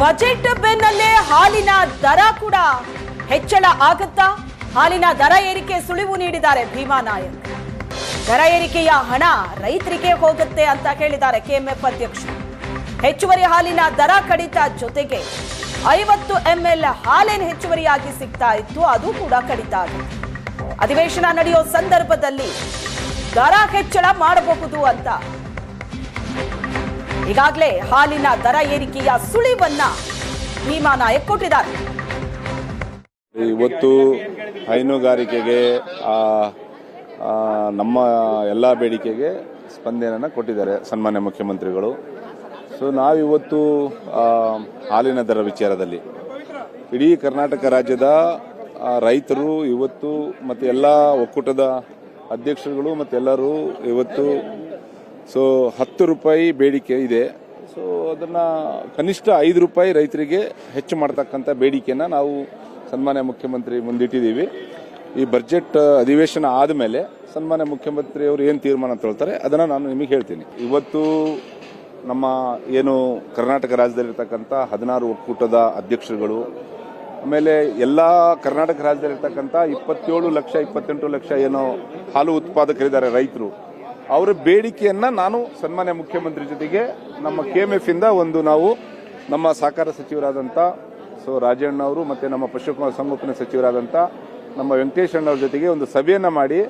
Budget ಬೆನ್ನಲ್ಲೇ ಹಾಲಿನ ದರ ಕೂಡ ಹೆಚ್ಚಳ ಆಗುತ್ತಾ? ಹಾಲಿನ ದರ ಏರಿಕೆ ಸುಳಿವು ನೀಡಿದ್ದಾರೆ ಭೀಮಾ ನಾಯಕ್. ದರ ಏರಿಕೆಯ ಹಣ ರೈತರಿಗೆ ಹೋಗುತ್ತೆ ಅಂತ ಹೇಳಿದ್ದಾರೆ ಕೆಎಂಎಫ್ ಅಧ್ಯಕ್ಷರು. ಹೆಚ್ಚುವರಿ ಹಾಲಿನ ದರ ಕಡಿತ ಜೊತೆಗೆ ಐವತ್ತು ಎಂಎಲ್ ಹಾಲೇನು ಹೆಚ್ಚುವರಿಯಾಗಿ ಸಿಗ್ತಾ ಇತ್ತು, ಅದು ಕೂಡ ಕಡಿತ ಆಗುತ್ತೆ ಅಧಿವೇಶನ ನಡೆಯೋ ಸಂದರ್ಭದಲ್ಲಿ ದರ ಹೆಚ್ಚಳ ಮಾಡಬಹುದು ಅಂತ ಈಗಾಗಲೇ ಹಾಲಿನ ದರ ಏರಿಕೆಯ ಸುಳಿವನ್ನ ಭೀಮಾ ನಾಯಕ್ ಕೊಟ್ಟಿದ್ದಾರೆ. ಇವತ್ತು ಹೈನುಗಾರಿಕೆಗೆ ನಮ್ಮ ಎಲ್ಲ ಬೇಡಿಕೆಗೆ ಸ್ಪಂದನೆಯನ್ನು ಕೊಟ್ಟಿದ್ದಾರೆ ಸನ್ಮಾನ್ಯ ಮುಖ್ಯಮಂತ್ರಿಗಳು. ಸೊ, ನಾವಿವತ್ತು ಹಾಲಿನ ದರ ವಿಚಾರದಲ್ಲಿ ಇಡೀ ಕರ್ನಾಟಕ ರಾಜ್ಯದ ರೈತರು ಇವತ್ತು ಮತ್ತು ಎಲ್ಲ ಒಕ್ಕೂಟದ ಅಧ್ಯಕ್ಷರುಗಳು ಮತ್ತೆಲ್ಲರೂ ಇವತ್ತು ಸೊ ಹತ್ತು ರೂಪಾಯಿ ಬೇಡಿಕೆ ಇದೆ. ಸೊ ಅದನ್ನ ಕನಿಷ್ಠ ಐದು ರೂಪಾಯಿ ರೈತರಿಗೆ ಹೆಚ್ಚು ಮಾಡ್ತಕ್ಕಂಥ ಬೇಡಿಕೆಯನ್ನು ನಾವು ಸನ್ಮಾನ್ಯ ಮುಖ್ಯಮಂತ್ರಿ ಮುಂದಿಟ್ಟಿದ್ದೀವಿ. ಈ ಬಜೆಟ್ ಅಧಿವೇಶನ ಆದಮೇಲೆ ಸನ್ಮಾನ್ಯ ಮುಖ್ಯಮಂತ್ರಿ ಅವರು ಏನು ತೀರ್ಮಾನ ತೊಳ್ತಾರೆ, ಅದನ್ನು ನಾನು ನಿಮಗೆ ಹೇಳ್ತೀನಿ. ಇವತ್ತು ನಮ್ಮ ಏನು ಕರ್ನಾಟಕ ರಾಜ್ಯದಲ್ಲಿರ್ತಕ್ಕಂಥ ಹದಿನಾರು ಒಕ್ಕೂಟದ ಅಧ್ಯಕ್ಷರುಗಳು, ಆಮೇಲೆ ಎಲ್ಲ ಕರ್ನಾಟಕ ರಾಜ್ಯದಲ್ಲಿರ್ತಕ್ಕಂಥ ಇಪ್ಪತ್ತೇಳು ಲಕ್ಷ, ಇಪ್ಪತ್ತೆಂಟು ಲಕ್ಷ ಏನೋ ಹಾಲು ಉತ್ಪಾದಕರಿದ್ದಾರೆ ರೈತರು. ಅವರ ಬೇಡಿಕೆಯನ್ನ ನಾನು ಸನ್ಮಾನ್ಯ ಮುಖ್ಯಮಂತ್ರಿ ಜೊತೆಗೆ ನಮ್ಮ ಕೆಎಂಎಫ್ ಇಂದ ಒಂದು ನಾವು ನಮ್ಮ ಸಹಕಾರ ಸಚಿವರಾದಂಥ ಸೊ ರಾಜಣ್ಣ ಅವರು ಮತ್ತೆ ನಮ್ಮ ಪಶು ಸಂಗೋಪನೆ ಸಚಿವರಾದಂಥ ನಮ್ಮ ವೆಂಕಟೇಶ್ ಅಣ್ಣವ್ರ ಜೊತೆಗೆ ಒಂದು ಸಭೆಯನ್ನ ಮಾಡಿ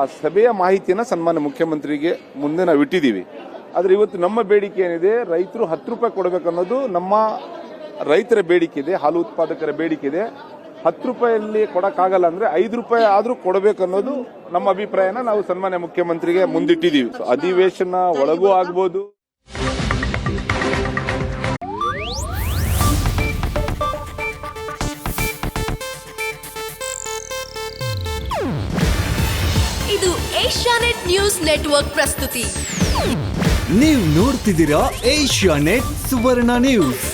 ಆ ಸಭೆಯ ಮಾಹಿತಿಯನ್ನ ಸನ್ಮಾನ್ಯ ಮುಖ್ಯಮಂತ್ರಿಗೆ ಮುಂದೆ ನಾವು ಇಟ್ಟಿದ್ದೀವಿ. ಆದ್ರೆ ಇವತ್ತು ನಮ್ಮ ಬೇಡಿಕೆ ಏನಿದೆ? ರೈತರು ಹತ್ತು ರೂಪಾಯಿ ಕೊಡಬೇಕನ್ನೋದು ನಮ್ಮ ರೈತರ ಬೇಡಿಕೆ ಇದೆ, ಹಾಲು ಉತ್ಪಾದಕರ ಬೇಡಿಕೆ ಇದೆ. ಹತ್ತು ರೂಪಾಯಲ್ಲಿ ಕೊಡಕ್ಕಾಗಲ್ಲ ಅಂದ್ರೆ ಐದು ರೂಪಾಯಿ ಆದ್ರೂ ಕೊಡಬೇಕನ್ನೋದು ನಮ್ಮ ಅಭಿಪ್ರಾಯನ ನಾವು ಸನ್ಮಾನ್ಯ ಮುಖ್ಯಮಂತ್ರಿಗೆ ಮುಂದಿಟ್ಟಿದ್ದೀವಿ. ಸೊ ಅಧಿವೇಶನ ಒಳಗೂ ಆಗ್ಬೋದು. ಇದು ಏಷ್ಯಾನೆಟ್ ನ್ಯೂಸ್ ನೆಟ್ವರ್ಕ್ ಪ್ರಸ್ತುತಿ. ನೀವು ನೋಡ್ತಿದ್ದೀರಾ ಏಷ್ಯಾನೆಟ್ ಸುವರ್ಣ ನ್ಯೂಸ್.